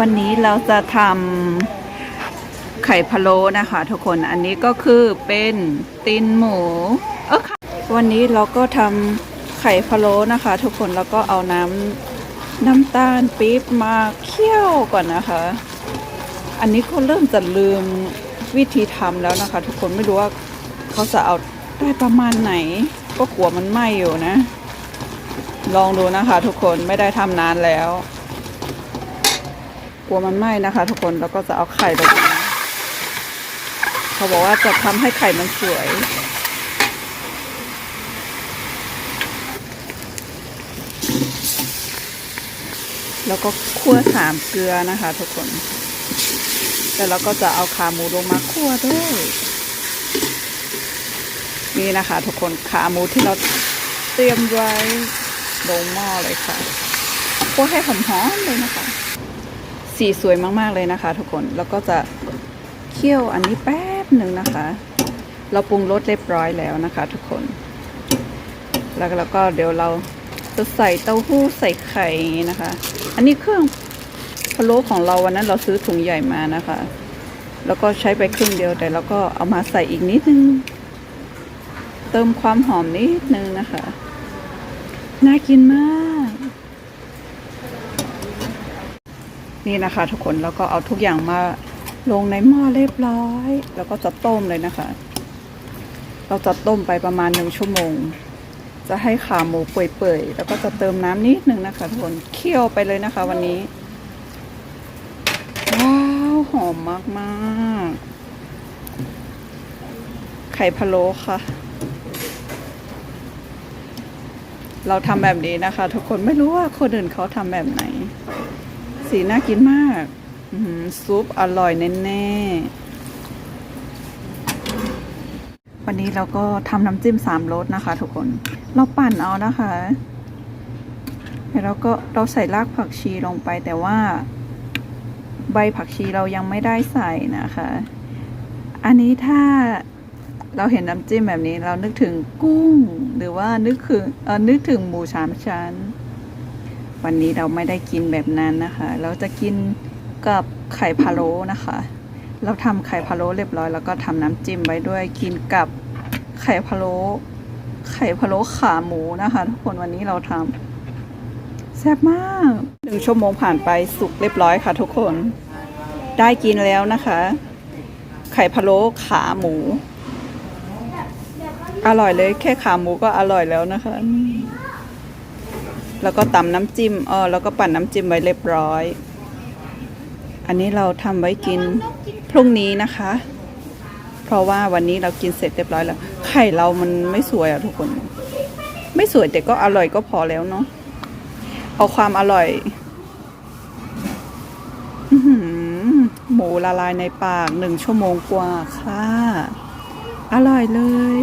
วันนี้เราจะทำไข่พะโล้นะคะ ทุกคนอันนี้ก็คือเป็นตีนหมูเออค่ะวันนี้เราก็ทำไข่พะโล้นะคะ ทุกคนแล้วก็เอาน้ำน้ำตาลปี๊บมาเคี่ยวก่อนนะคะ อันนี้ก็เริ่มจะลืมวิธีทำแล้วนะคะ ทุกคนไม่รู้ว่าเขาจะเอาได้ประมาณไหน ก็กลัวมันไหม้อยู่นะ ลองดูนะคะ ทุกคนไม่ได้ทำนานแล้ว กลัวมันไหม้นะคะ ทุกคนแล้วก็จะเอาไข่ลงไปเขาบอกว่าจะทำให้ไข่มันสวยแล้วก็คั่วสามเกลือนะคะ ทุกคน แต่เราก็จะเอาขาหมูลงมาคั่วด้วย นี่นะคะ ทุกคนขาหมูที่เราเตรียมไว้ลงหม้อเลยค่ะคั่วให้หอมๆเลยนะคะ สีสวยมากๆเลยนะคะ ทุกคน แล้วก็จะเคี่ยวอันนี้แป๊บหนึ่งนะคะ เราปรุงรสเรียบร้อยแล้วนะคะ ทุกคน แล้วแล้วก็เดี๋ยวเราจะใส่เต้าหู้ใส่ไข่อย่างนี้นะคะ อันนี้เครื่องพะโล้ของเราวันนั้นเราซื้อถุงใหญ่มานะคะ แล้วก็ใช้ไปครึ่งเดียวแต่เราก็เอามาใส่อีกนิดนึง เติมความหอมนิดนึงนะคะ น่ากินมาก นี่นะคะ ทุกคนแล้วก็เอาทุกอย่างมาลงในหม้อเรียบร้อย แล้วก็จะต้มเลยนะคะ เราจะต้มไปประมาณหนึ่งชั่วโมง จะให้ขาหมูเปื่อยๆแล้วก็จะเติมน้ำนิดนึงนะคะทุกคนเคี่ยวไปเลยนะคะ วันนี้ว้าวหอมมากๆ ไข่พะโล้ค่ะ เราทำแบบนี้นะคะ ทุกคนไม่รู้ว่าคนอื่นเขาทำแบบไหน สีน่ากินมากซุปอร่อยแน่ๆ วันนี้เราก็ทำน้ำจิ้มสามรสนะคะ ทุกคน เราปั่นเอานะคะแล้วก็เราใส่รากผักชีลงไปแต่ว่า ใบผักชีเรายังไม่ได้ใส่นะคะ อันนี้ถ้าเราเห็นน้ำจิ้มแบบนี้เรานึกถึงกุ้ง หรือว่านึกถึงเออนึกถึงหมูสามชั้น วันนี้เราไม่ได้กินแบบนั้นนะคะ เราจะกินกับไข่พะโล้นะคะ เราทำไข่พะโล้เรียบร้อย แล้วก็ทำน้ำจิ้มไว้ด้วยกินกับไข่พะโล้ไข่พะโล้ขาหมูนะคะ ทุกคนวันนี้เราทำแซ่บมากหนึ่งชั่วโมงผ่านไปสุกเรียบร้อยค่ะ ทุกคนได้กินแล้วนะคะ ไข่พะโล้ขาหมู อร่อยเลยแค่ขาหมูก็อร่อยแล้วนะคะ แล้วก็ตำน้ำจิ้มเออแล้วก็ปั่นน้ำจิ้มไว้เรียบร้อย อันนี้เราทำไว้กินพรุ่งนี้นะคะ เพราะว่าวันนี้เรากินเสร็จเรียบร้อยแล้ว ไข่เรามันไม่สวยอะทุกคน ไม่สวยแต่ก็อร่อยก็พอแล้วเนาะเอาความอร่อยหมูละลายในปากหนึ่งชั่วโมงกว่าค่ะ อร่อยเลย